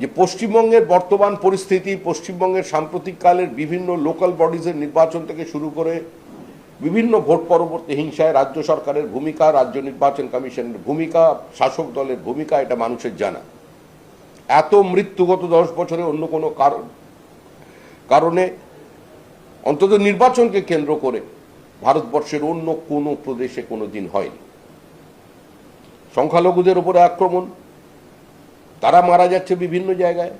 যে পশ্চিমবঙ্গের বর্তমান পরিস্থিতি, পশ্চিমবঙ্গের সাম্প্রতিককালের বিভিন্ন লোকাল বডিজের নির্বাচন থেকে শুরু করে বিভিন্ন ভোট পরবর্তী হিংসায় রাজ্য সরকারের ভূমিকা, রাজ্য নির্বাচন কমিশনের ভূমিকা, শাসক দলের ভূমিকা এটা মানুষের জানা। এত মৃত্যু গত দশ বছরে অন্য কোনো কারণ কারণে অন্তত নির্বাচনকে কেন্দ্র করে ভারতবর্ষের অন্য কোনো প্রদেশে কোনো দিন হয়নি। সংখ্যালঘুদের উপরে আক্রমণ তারা মারা যাচ্ছে বিভিন্ন জায়গায়।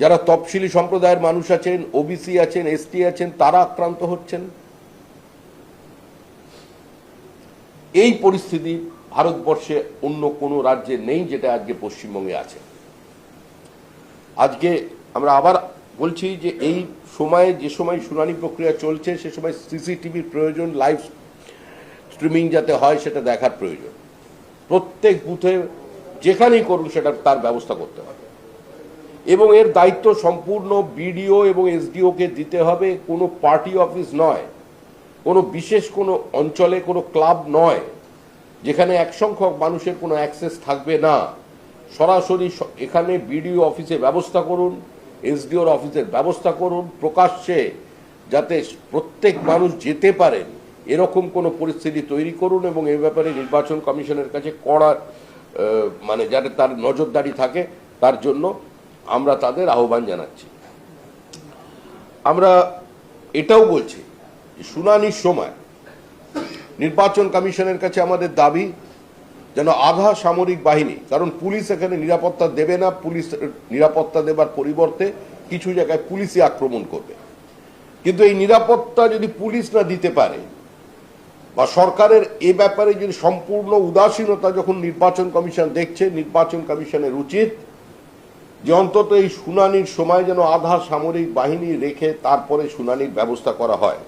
যারা তপশিলি সম্প্রদায়ের মানুষ আছেন ওবিসি আছেন এসটি আছেন, তারা আক্রান্ত হচ্ছেন। এই পরিস্থিতি ভারতবর্ষে অন্য কোনো রাজ্যে নেই যেটা আজকে পশ্চিমবঙ্গে আছে। আজকে আমরা আবার বলছি যে এই সময়ে, যে সময় শুনানি প্রক্রিয়া চলছে, সে সময় সিসিটিভির প্রয়োজন লাইভ স্ট্রিমিং যাতে হয় সেটা দেখার প্রয়োজন। প্রত্যেক বুথে যেখানেই করুন সেটা তার ব্যবস্থা করতে হবে। এবং এর দায়িত্ব সম্পূর্ণ বিডিও এবং এসডিওকে দিতে হবে। কোনো পার্টি অফিস নয়, কোনো বিশেষ কোনো অঞ্চলে, কোনো ক্লাব নয়, যেখানে এক সংখ্যক মানুষের কোনো অ্যাক্সেস থাকবে না। সরাসরি এখানে বিডিও অফিসে ব্যবস্থা করুন, এসডিওর অফিসের ব্যবস্থা করুন প্রকাশ্যে, যাতে প্রত্যেক মানুষ যেতে পারেন এরকম কোনো পরিস্থিতি তৈরি করুন এবং এই ব্যাপারে নির্বাচন কমিশনের কাছে কড়া মানে যাতে তার নজরদারি থাকে, তার জন্য আমরা তাদের আহ্বান জানাচ্ছি। আমরা এটাও বলছি শুনানির সময় নির্বাচন কমিশনের কাছে আমাদের দাবি যেন আধা সামরিক বাহিনী, কারণ পুলিশ এখানে নিরাপত্তা দেবে না, পুলিশ নিরাপত্তা দেবার পরিবর্তে কিছু জায়গায় পুলিশই আক্রমণ করবে। কিন্তু এই নিরাপত্তা যদি পুলিশ না দিতে পারে বা সরকারের এ ব্যাপারে যদি সম্পূর্ণ উদাসীনতা যখন নির্বাচন কমিশন দেখছে, নির্বাচন কমিশনের উচিত যে অন্তত এই শুনানির সময় যেন আধা সামরিক বাহিনী রেখে তারপরে শুনানির ব্যবস্থা করা হয়।